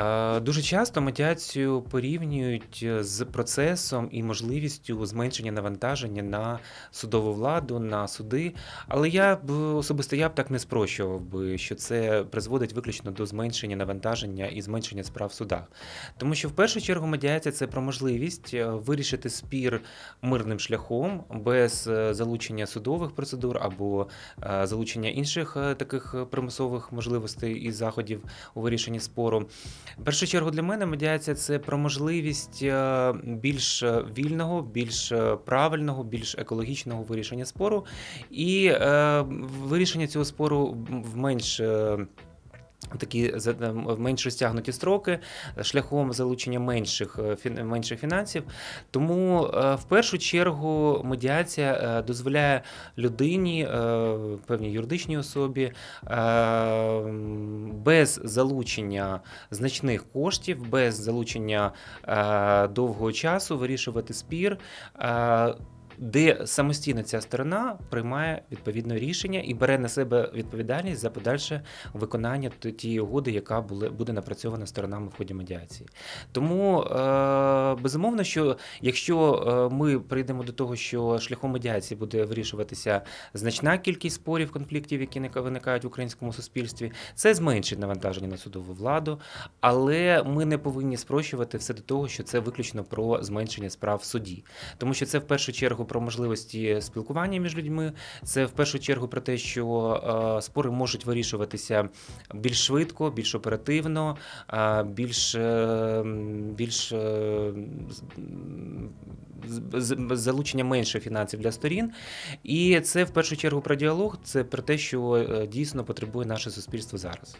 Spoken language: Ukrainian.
Е, Дуже часто медіацію порівнюють е, з процесом і можливістю зменшення навантаження на судову владу, на суди. Але я б особисто я б так не спрощував би, що це призводить виключно до зменшення навантаження і зменшення справ в судах. Тому що в першу чергу медіація це про можливість е, вирішити спір мирним шляхом без залучення судових процедур або залучення інших таких примусових можливостей і заходів у вирішенні спору. В першу чергу для мене медіація це про можливість е, більш е, вільного, більш е, правильного, більш екологічного вирішення спору і вирішення цього спору в менш. Такі е, менш розтягнуті строки шляхом залучення менших е, менших фінансів. Тому е, в першу чергу медіація дозволяє людині, певній юридичній особі, без залучення значних коштів, без залучення довгого часу вирішувати спір. Де самостійно ця сторона приймає відповідне рішення і бере на себе відповідальність за подальше виконання тієї угоди, яка буде напрацьована сторонами в ході медіації. Тому е, безумовно, що якщо е, ми прийдемо до того, що шляхом медіації буде вирішуватися значна кількість спорів, конфліктів, які ника- виникають в українському суспільстві, це зменшить навантаження на судову владу, але ми не повинні спрощувати все до того, що це виключно про зменшення справ в суді, тому що це в першу чергу про можливості спілкування між людьми. Це в першу чергу про те, що е, спори можуть вирішуватися більш швидко, більш оперативно, е, більш, е, більш з- залучення менше фінансів для сторін. І це в першу чергу про діалог, це про те, що дійсно потребує наше суспільство зараз.